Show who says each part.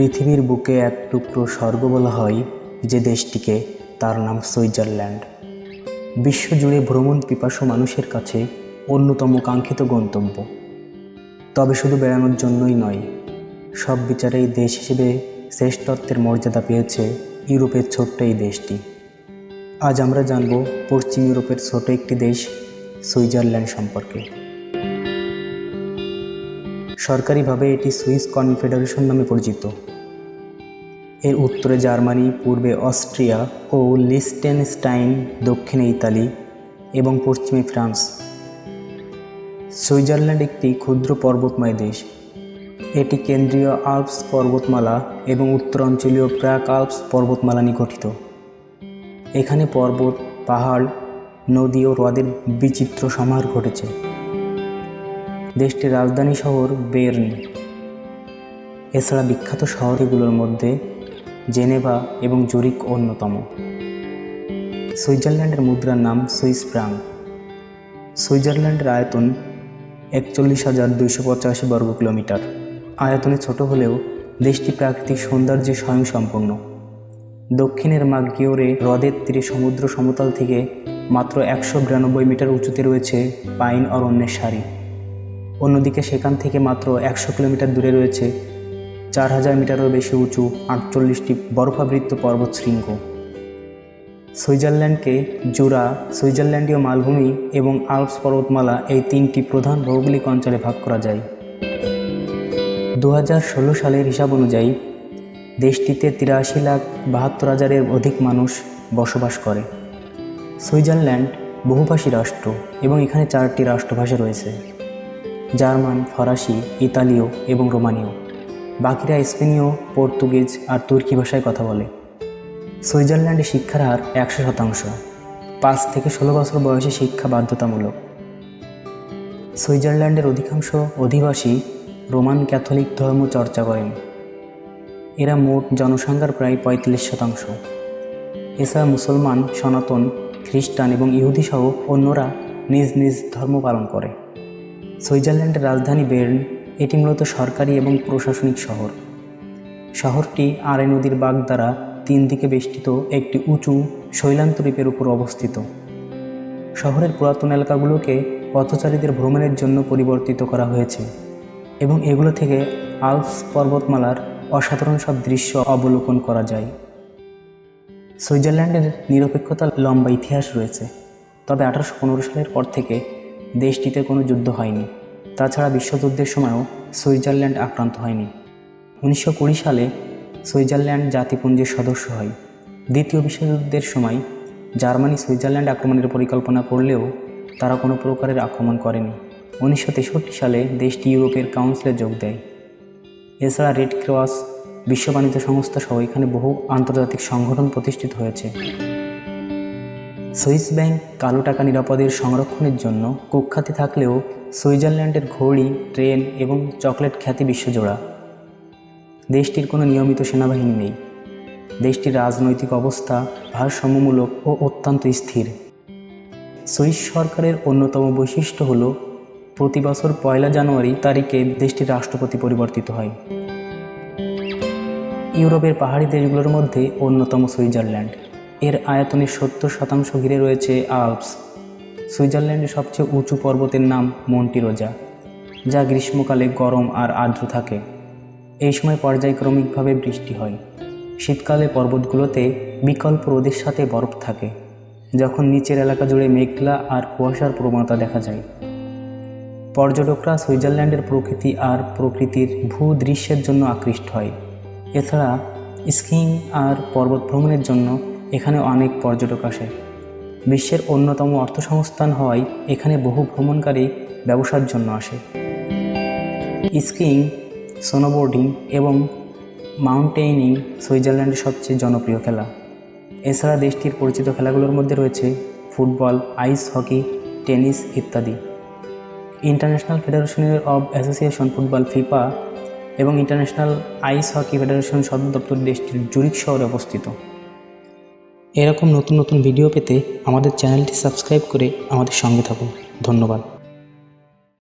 Speaker 1: পৃথিবীর বুকে এক টুকরো স্বর্গ বলা হয় যে দেশটিকে তার নাম সুইজারল্যান্ড। বিশ্বজুড়ে ভ্রমণ পিপাসু মানুষের কাছে অন্যতম কাঙ্ক্ষিত গন্তব্য। তবে শুধু বেড়ানোর জন্যই নয়, সব বিচারেই দেশ হিসেবে শ্রেষ্ঠত্বের মর্যাদা পেয়েছে ইউরোপের ছোট্ট এই দেশটি। আজ আমরা জানব পশ্চিম ইউরোপের ছোট একটি দেশ সুইজারল্যান্ড সম্পর্কে। সরকারিভাবে এটি সুইস কনফেডারেশন নামে পরিচিত। এর উত্তরে জার্মানি, পূর্বে অস্ট্রিয়া ও লিস্টেনস্টাইন দক্ষিণে ইতালি এবং পশ্চিমে ফ্রান্স। সুইজারল্যান্ড একটি ক্ষুদ্র পর্বতময় দেশ। এটি কেন্দ্রীয় আল্পস পর্বতমালা এবং উত্তরাঞ্চলীয় প্রাক আল্পস পর্বতমালা নিয়ে গঠিত। এখানে পর্বত, পাহাড়, নদী ও হ্রদের বিচিত্র সমাহার ঘটেছে। দেশটির রাজধানী শহর বের্ন। এছাড়া বিখ্যাত শহরগুলোর মধ্যে জেনেভা এবং জুরিক অন্যতম। সুইজারল্যান্ডের মুদ্রার নাম সুইস ফ্রাঙ্ক। সুইজারল্যান্ডের আয়তন একচল্লিশ হাজার দুইশো পঁচাশি বর্গ কিলোমিটার। আয়তনে ছোট হলেও দেশটি প্রাকৃতিক সৌন্দর্যে স্বয়ংসম্পন্ন দক্ষিণের মাগিওরে হ্রদের তীরে সমুদ্র সমতল থেকে মাত্র একশো বিরানব্বই মিটার উঁচুতে রয়েছে পাইন অরণ্যের সারি। অন্যদিকে সেখান থেকে মাত্র একশো কিলোমিটার দূরে রয়েছে চার হাজার মিটারও বেশি উঁচু আটচল্লিশটি বরফাবৃত্ত পর্বত শৃঙ্গ। সুইজারল্যান্ডকে জুরা, সুইজারল্যান্ডীয় মালভূমি এবং আল্পস পর্বতমালা এই তিনটি প্রধান ভৌগোলিক অঞ্চলে ভাগ করা যায়। দু হাজার ষোলো সালের হিসাব অনুযায়ী, দেশটিতে তিরাশি লাখ বাহাত্তর হাজারের অধিক মানুষ বসবাস করে। সুইজারল্যান্ড বহুভাষী রাষ্ট্র এবং এখানে চারটি রাষ্ট্রভাষা রয়েছে। জার্মান, ফরাসি, ইতালীয় এবং রোমানীয়। বাকিরা স্পেনীয়, পর্তুগিজ আর তুর্কি ভাষায় কথা বলে। সুইজারল্যান্ডে শিক্ষার হার একশো শতাংশ। পাঁচ থেকে ষোলো বছর বয়সে শিক্ষা বাধ্যতামূলক। সুইজারল্যান্ডের অধিকাংশ অধিবাসী রোমান ক্যাথলিক ধর্ম চর্চা করেন। এরা মোট জনসংখ্যার প্রায় পঁয়তাল্লিশ শতাংশ। এছাড়া মুসলমান, সনাতন, খ্রিস্টান এবং ইহুদি সহ অন্যরা নিজ নিজ ধর্ম পালন করে। সুইজারল্যান্ডের রাজধানী বের্ন এটি মূলত সরকারি এবং প্রশাসনিক শহর। শহরটি আরে নদীর বাগ দ্বারা তিন দিকে বেষ্টিত একটি উঁচু শৈলান্তরীপের উপর অবস্থিত। শহরের পুরাতন এলাকাগুলোকে পথচারীদের ভ্রমণের জন্য পরিবর্তিত করা হয়েছে এবং এগুলো থেকে আলপস পর্বতমালার অসাধারণ সব দৃশ্য অবলোকন করা যায়। সুইজারল্যান্ডের নিরপেক্ষতার লম্বা ইতিহাস রয়েছে, তবে আঠারোশো পনেরো সালের পর থেকে দেশটিতে কোনো যুদ্ধ হয়নি। তাছাড়া বিশ্বযুদ্ধের সময়ও সুইজারল্যান্ড আক্রান্ত হয়নি। উনিশশো কুড়ি সালে সুইজারল্যান্ড জাতিপুঞ্জের সদস্য হয়। দ্বিতীয় বিশ্বযুদ্ধের সময় জার্মানি সুইজারল্যান্ড আক্রমণের পরিকল্পনা করলেও তারা কোনো প্রকারের আক্রমণ করেনি। উনিশশো তেষট্টি সালে দেশটি ইউরোপের কাউন্সিলে যোগ দেয়। এছাড়া রেড ক্রস বিশ্ব বাণিজ্য সংস্থা সহ এখানে বহু আন্তর্জাতিক সংগঠন প্রতিষ্ঠিত হয়েছে। সুইস ব্যাংক কালো টাকা নিরাপদের সংরক্ষণের জন্য কুখ্যাতি থাকলেও সুইজারল্যান্ডের ঘড়ি, ট্রেন এবং চকলেট খ্যাতি বিশ্বজোড়া। দেশটির কোনো নিয়মিত সেনাবাহিনী নেই। দেশটির রাজনৈতিক অবস্থা ভারসাম্যমূলক ও অত্যন্ত স্থির। সুইস সরকারের অন্যতম বৈশিষ্ট্য হল, প্রতি বছর পয়লা জানুয়ারি তারিখে দেশটির রাষ্ট্রপতি পরিবর্তিত হয়। ইউরোপের পাহাড়ি দেশগুলোর মধ্যে অন্যতম সুইজারল্যান্ড। এর আয়তনের সত্তর শতাংশ ঘিরে রয়েছে আল্পস। সুইজারল্যান্ডের সবচেয়ে উঁচু পর্বতের নাম মন্টিরোজা, যা গ্রীষ্মকালে গরম আর আর্দ্র থাকে। এই সময় পর্যায়ক্রমিকভাবে বৃষ্টি হয়। শীতকালে পর্বতগুলোতে বিকল্প রোদের সাথে বরফ থাকে, যখন নিচের এলাকা জুড়ে মেঘলা আর কুয়াশার প্রবণতা দেখা যায়। পর্যটকরা সুইজারল্যান্ডের প্রকৃতি আর প্রকৃতির ভূ দৃশ্যের জন্য আকৃষ্ট হয়। এছাড়া স্কিং আর পর্বত ভ্রমণের জন্য এখানে অনেক পর্যটক আসে। বিশ্বের অন্যতম অর্থসংস্থান হওয়ায় এখানে বহু ভ্রমণকারী ব্যবসার জন্য আসে। স্কিং স্নোবোর্ডিং এবং মাউন্টেইনিং সুইজারল্যান্ডের সবচেয়ে জনপ্রিয় খেলা। এছাড়া দেশটির পরিচিত খেলাগুলোর মধ্যে রয়েছে ফুটবল, আইস হকি, টেনিস ইত্যাদি। ইন্টারন্যাশনাল ফেডারেশনের অব অ্যাসোসিয়েশন ফুটবল ফিফা এবং ইন্টারন্যাশনাল আইস হকি ফেডারেশন সদর দপ্তর দেশটির জুরিক শহরে অবস্থিত। এরকম নতুন নতুন ভিডিও পেতে আমাদের চ্যানেলটি সাবস্ক্রাইব করে আমাদের সঙ্গে থাকুন। ধন্যবাদ।